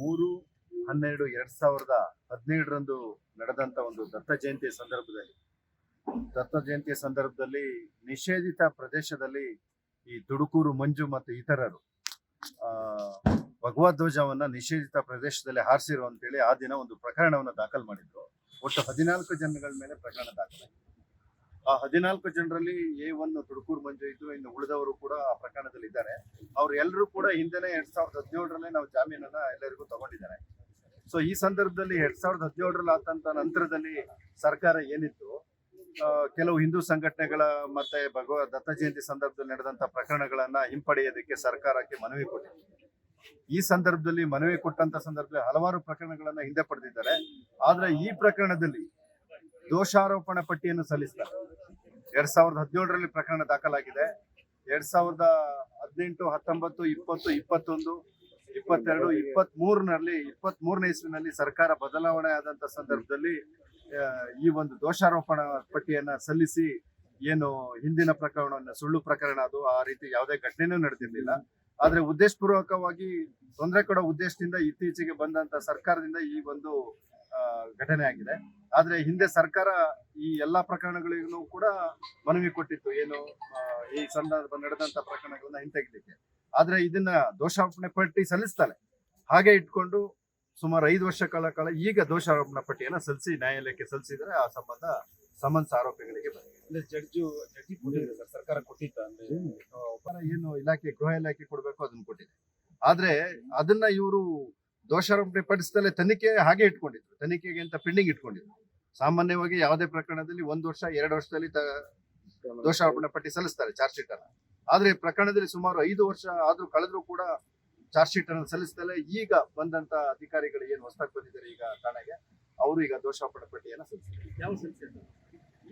ಮೂರು, ಹನ್ನೆರಡು, ಎರಡ್ ಸಾವಿರದ ಹದಿನೇಳರಂದು ನಡೆದಂತ ಒಂದು ದತ್ತ ಜಯಂತಿ ಸಂದರ್ಭದಲ್ಲಿ. ದತ್ತ ಜಯಂತಿಯ ಸಂದರ್ಭದಲ್ಲಿ ನಿಷೇಧಿತ ಪ್ರದೇಶದಲ್ಲಿ ಈ ತುಡುಕೂರು ಮಂಜು ಮತ್ತು ಇತರರು, ಆ ಭಗವಧ್ವಜವನ್ನ ನಿಷೇಧಿತ ಪ್ರದೇಶದಲ್ಲಿ ಹಾರಿಸಿರು ಅಂತೇಳಿ ಆ ದಿನ ಒಂದು ಪ್ರಕರಣವನ್ನು ದಾಖಲು ಮಾಡಿದ್ರು. ಒಟ್ಟು ಹದಿನಾಲ್ಕು ಜನಗಳ ಮೇಲೆ ಪ್ರಕರಣ ದಾಖಲಾಗಿದೆ. ಆ ಹದಿನಾಲ್ಕು ಜನರಲ್ಲಿ ಎ ಒನ್ ತುಡುಕೂರು ಮಂಜು ಇದ್ದು ಇನ್ನು ಉಳಿದವರು ಕೂಡ ಆ ಪ್ರಕರಣದಲ್ಲಿ ಇದ್ದಾರೆ ಅವರೆಲ್ಲರೂ ಕೂಡ ಹಿಂದೆನೆ ಎರಡ್ ಸಾವಿರದ ಹದಿನೇಳರಲ್ಲೇ ನಾವು ಜಾಮೀನನ್ನ ಎಲ್ಲರಿಗೂ ತಗೊಂಡಿದ್ದಾರೆ. ಸೊ ಈ ಸಂದರ್ಭದಲ್ಲಿ ಎರಡ್ ಸಾವಿರದ ಹದಿನೇಳರಲ್ಲಿ ಆದಂತ ನಂತರದಲ್ಲಿ ಸರ್ಕಾರ ಏನಿತ್ತು? ಕೆಲವು ಹಿಂದೂ ಸಂಘಟನೆಗಳ ಮತ್ತೆ ಭಗವ ದತ್ತ ಜಯಂತಿ ಸಂದರ್ಭದಲ್ಲಿ ನಡೆದಂತ ಪ್ರಕರಣಗಳನ್ನ ಹಿಂಪಡೆಯೋದಕ್ಕೆ ಸರ್ಕಾರಕ್ಕೆ ಮನವಿ ಕೊಟ್ಟಿದೆ ಈ ಸಂದರ್ಭದಲ್ಲಿ ಮನವಿ ಕೊಟ್ಟಂತ ಸಂದರ್ಭದಲ್ಲಿ ಹಲವಾರು ಪ್ರಕರಣಗಳನ್ನ ಹಿಂದೆ ಪಡೆದಿದ್ದಾರೆ. ಆದ್ರೆ ಈ ಪ್ರಕರಣದಲ್ಲಿ ದೋಷಾರೋಪಣ ಪಟ್ಟಿಯನ್ನು ಸಲ್ಲಿಸ್ತಾರೆ. ಎರಡ್ ಸಾವಿರದ ಹದಿನೇಳರಲ್ಲಿ ಪ್ರಕರಣ ದಾಖಲಾಗಿದೆ. ಎರಡ್ ಸಾವಿರದ ಹದಿನೆಂಟು, ಹತ್ತೊಂಬತ್ತು, ಇಪ್ಪತ್ತು, ಇಪ್ಪತ್ತೊಂದು, ಇಪ್ಪತ್ತೆರಡು ಇಪ್ಪತ್ತ್ ಮೂರನಲ್ಲಿ ಇಪ್ಪತ್ತ್ ಮೂರನೇ ಇಸ್ವಿನಲ್ಲಿ ಸರ್ಕಾರ ಬದಲಾವಣೆ ಆದಂತ ಸಂದರ್ಭದಲ್ಲಿ ಈ ಒಂದು ದೋಷಾರೋಪಣ ಪಟ್ಟಿಯನ್ನ ಸಲ್ಲಿಸಿ ಏನು ಹಿಂದಿನ ಪ್ರಕರಣವನ್ನ ಸುಳ್ಳು ಪ್ರಕರಣ ಅದು, ಆ ರೀತಿ ಯಾವುದೇ ಘಟನೆನೂ ನಡೆದಿರ್ಲಿಲ್ಲ. ಆದ್ರೆ ಉದ್ದೇಶಪೂರ್ವಕವಾಗಿ ತೊಂದರೆ ಕೊಡೋ ಉದ್ದೇಶದಿಂದ ಇತ್ತೀಚೆಗೆ ಬಂದಂತ ಸರ್ಕಾರದಿಂದ ಈ ಒಂದು ಘಟನೆ ಆಗಿದೆ. ಆದ್ರೆ ಹಿಂದೆ ಸರ್ಕಾರ ಈ ಎಲ್ಲಾ ಪ್ರಕರಣಗಳಿಗೂ ಕೂಡ ಮನವಿ ಕೊಟ್ಟಿತ್ತು. ಏನು ಈ ಸಂದರ್ಭ ನಡೆದಂತ ಪ್ರಕರಣಗಳನ್ನ ಹಿಂತೆಗೆಲಿಕ್ಕೆ. ಆದ್ರೆ ಇದನ್ನ ದೋಷಾರೋಪಣೆ ಪಟ್ಟಿ ಸಲ್ಲಿಸ್ತಾಳೆ. ಹಾಗೆ ಇಟ್ಕೊಂಡು ಸುಮಾರು ಐದು ವರ್ಷ ಕಾಲ ಈಗ ದೋಷಾರೋಪಣಾ ಪಟ್ಟಿಯನ್ನ ಸಲ್ಲಿಸಿ ನ್ಯಾಯಾಲಯಕ್ಕೆ ಸಲ್ಲಿಸಿದ್ರೆ ಆ ಸಂಬಂಧ ಸಮನ್ಸ್ ಆರೋಪಿಗಳಿಗೆ ಬಂದಿದೆ. ಜಡ್ಜು ಜಡ್ಜಿ ಕೊಟ್ಟಿದೆ ಸರ್ ಸರ್ಕಾರ ಕೊಟ್ಟಿತ್ತ ಅಂದ್ರೆ. ಏನು ಇಲಾಖೆ ಗೃಹ ಇಲಾಖೆ ಕೊಡಬೇಕು ಅದನ್ನ ಕೊಟ್ಟಿದೆ. ಆದ್ರೆ ಅದನ್ನ ಇವರು ದೋಷಾರೋಪಣೆ ಪಡಿಸ್ತಲೇ ತನಿಖೆ ಹಾಗೆ ಇಟ್ಕೊಂಡಿದ್ರು. ತನಿಖೆಗೆ ಅಂತ ಪೆಂಡಿಂಗ್ ಇಟ್ಕೊಂಡಿದ್ರು. ಸಾಮಾನ್ಯವಾಗಿ ಯಾವುದೇ ಪ್ರಕರಣದಲ್ಲಿ ಒಂದು ವರ್ಷ, ಎರಡು ವರ್ಷದಲ್ಲಿ ದೋಷಾರೋಪಣೆ ಪಟ್ಟಿ ಸಲ್ಲಿಸ್ತಾರೆ ಚಾರ್ಜ್ ಶೀಟ್ ಅನ್ನ. ಆದ್ರೆ ಪ್ರಕರಣದಲ್ಲಿ ಸುಮಾರು ಐದು ವರ್ಷ ಆದ್ರೂ ಕಳೆದ್ರೂ ಕೂಡ ಚಾರ್ಜ್ ಶೀಟ್ ಅನ್ನು ಸಲ್ಲಿಸದಲ್ಲೇ ಈಗ ಬಂದಂತ ಅಧಿಕಾರಿಗಳು ಏನು ಹೊಸದಾಗಿ ಬಂದಿದ್ದಾರೆ ಈಗ ಠಾಣೆಗೆ, ಅವರು ಈಗ ದೋಷಾರೋಪಣೆ ಪಟ್ಟಿಯನ್ನು ಸಲ್ಲಿಸಿದ್ದಾರೆ?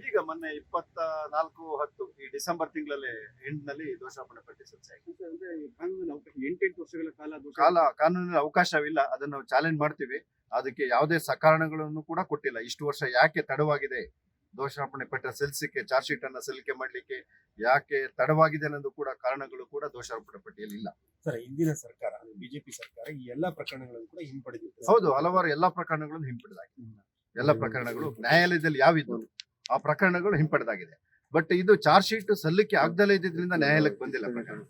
ಈಗ ಮೊನ್ನೆ ಇಪ್ಪತ್ತ ನಾಲ್ಕು ಹತ್ತು ಈ ಡಿಸೆಂಬರ್ ತಿಂಗಳಲ್ಲಿ ಎಂಡ್ನಲ್ಲಿ ದೋಷಾರೋಪಣೆ ಪಟ್ಟಿ ಸಲ್ಲಿಸಿ ಎಂಟೆಂಟು ವರ್ಷಗಳ ಕಾಲ ಕಾಲ ಕಾನೂನಿನ ಅವಕಾಶವಿಲ್ಲ. ಅದನ್ನು ಚಾಲೆಂಜ್ ಮಾಡ್ತೀವಿ. ಅದಕ್ಕೆ ಯಾವುದೇ ಸಕಾರಣಗಳನ್ನು ಕೂಡ ಕೊಟ್ಟಿಲ್ಲ. ಇಷ್ಟು ವರ್ಷ ಯಾಕೆ ತಡವಾಗಿದೆ? ದೋಷಾರೋಪಣೆ ಪಟ್ಟ ಸಲ್ಲಿಸಲಿಕ್ಕೆ ಚಾರ್ಜ್ ಶೀಟ್ ಅನ್ನ ಸಲ್ಲಿಕೆ ಮಾಡ್ಲಿಕ್ಕೆ ಯಾಕೆ ತಡವಾಗಿದೆ ಅನ್ನೋದು ಕೂಡ ಕಾರಣಗಳು ಕೂಡ ದೋಷಾರೋಪಣೆ ಪಟ್ಟಿಯಲ್ಲಿ ಇಲ್ಲ. ಸರ್ ಹಿಂದಿನ ಸರ್ಕಾರ ಬಿಜೆಪಿ ಸರ್ಕಾರ ಈ ಎಲ್ಲಾ ಪ್ರಕರಣಗಳನ್ನು ಕೂಡ ಹಿಂಪಡೆದಿದೆ ಹೌದು ಹಲವಾರು ಎಲ್ಲಾ ಪ್ರಕರಣಗಳನ್ನು ಹಿಂಪಡೆದಾಗಿದೆ. ಎಲ್ಲ ಪ್ರಕರಣಗಳು ನ್ಯಾಯಾಲಯದಲ್ಲಿ ಯಾವಿದ್ದು ಆ ಪ್ರಕರಣಗಳು ಹಿಂಪಡೆದಾಗಿದೆ. ಬಟ್ ಇದು ಚಾರ್ಜ್ ಶೀಟ್ ಸಲ್ಲಿಕೆ ಆಗ್ದಲೇ ಇದ್ದಿದ್ರಿಂದ ನ್ಯಾಯಾಲಯಕ್ಕೆ ಬಂದಿಲ್ಲ ಪ್ರಕರಣ.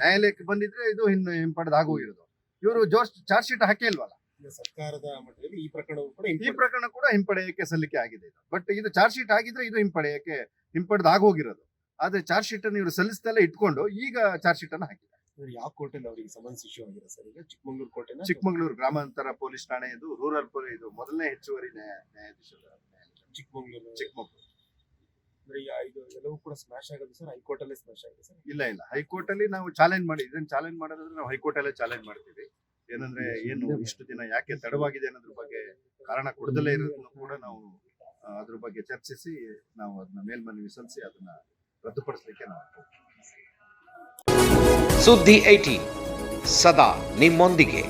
ನ್ಯಾಯಾಲಯಕ್ಕೆ ಬಂದಿದ್ರೆ ಇದು ಇನ್ನು ಹಿಂಪಡೆದಾಗೋಗಿರೋದು ಇವರು ಜೋಶ್ ಚಾರ್ಜ್ ಶೀಟ್ ಹಾಕೇ ಇಲ್ವಲ್ಲ? ಸರ್ಕಾರದ ಮಟ್ಟದಲ್ಲಿ ಈ ಪ್ರಕರಣವು ಕೂಡ ಈ ಪ್ರಕರಣ ಕೂಡ ಹಿಂಪಡೆಯಕ್ಕೆ ಸಲ್ಲಿಕೆ ಆಗಿದೆ ಬಟ್ ಇದು ಚಾರ್ಜ್ ಶೀಟ್ ಆಗಿದ್ರೆ ಇದು ಹಿಂಪಡೆಯಕ್ಕೆ ಹಿಂಪಡೆದಾಗೋಗಿರೋದು ಆದ್ರೆ ಚಾರ್ಜ್ ಶೀಟ್ ಅನ್ನು ಇವರು ಸಲ್ಲಿಸ್ತಲೇ ಇಟ್ಕೊಂಡು ಈಗ ಚಾರ್ಜ್ ಶೀಟ್ ಅನ್ನು ಹಾಕಿದ್ದಾರೆ. ಅಂದ್ರೆ ಯಾವ ಕೋರ್ಟಲ್ಲಿ ಅವರಿಗೆ ಸಮನ್ಸ್ ಇಶ್ಯೂ ಆಗಿದೆ ಸರ್ ಈಗ? ಚಿಕ್ಕಮಂಗ್ಳೂರು ಕೋರ್ಟಿನ? ಚಿಕ್ಕಮಗಳೂರು ಗ್ರಾಮಾಂತರ ಪೊಲೀಸ್ ಠಾಣೆ ಇದು ರೂರಲ್ ಪೊಲೀಸ್ ಇದು ಮೊದಲನೇ ಹೆಚ್ಚುವರಿ ನ್ಯಾಯ ನ್ಯಾಯಾಧೀಶರ. ಚಿಕ್ಕಮಂಗ್ಳೂರು ಚಿಕ್ಕಮಗಳೂರು ಅಂದ್ರೆ ಈ ಇದು ಎಲ್ಲವೂ ಕೂಡ ಸ್ಮ್ಯಾಶ್ ಆಗೋದು ಸರ್ ಹೈಕೋರ್ಟ್ ಅಲ್ಲೇ ಸ್ಮ್ಯಾಶ್ ಆಗಿದೆ ಸರ್ ಇಲ್ಲ ಇಲ್ಲ. ಹೈಕೋರ್ಟ್ ಅಲ್ಲಿ ನಾವು ಚಾಲೆಂಜ್ ಮಾಡಿ ಇದನ್ನ ಚಾಲೆಂಜ್ ಮಾಡೋದಾದ್ರೆ ನಾವು ಹೈಕೋರ್ಟ್ ಅಲ್ಲೇ ಚಾಲೆಂಜ್ ಮಾಡ್ತೀವಿ. ಏನಂದ್ರೆ ಏನು ಇಷ್ಟು ದಿನ ಯಾಕೆ ತಡವಾಗಿದೆ ಅನ್ನೋದ್ರ ಬಗ್ಗೆ ಕಾರಣ ಕೊಡದಲ್ಲೇ ಇರೋದನ್ನು ಕೂಡ ನಾವು ಅದ್ರ ಬಗ್ಗೆ ಚರ್ಚಿಸಿ ನಾವು ಅದನ್ನ ಮೇಲ್ಮನವಿ ಸಲ್ಲಿಸಿ ಅದನ್ನ ರದ್ದುಪಡಿಸಲಿಕ್ಕೆ ನಾವು ಸುದ್ದಿ ಏಟಿ ಸದಾ ನಿಮ್ಮೊಂದಿಗೆ.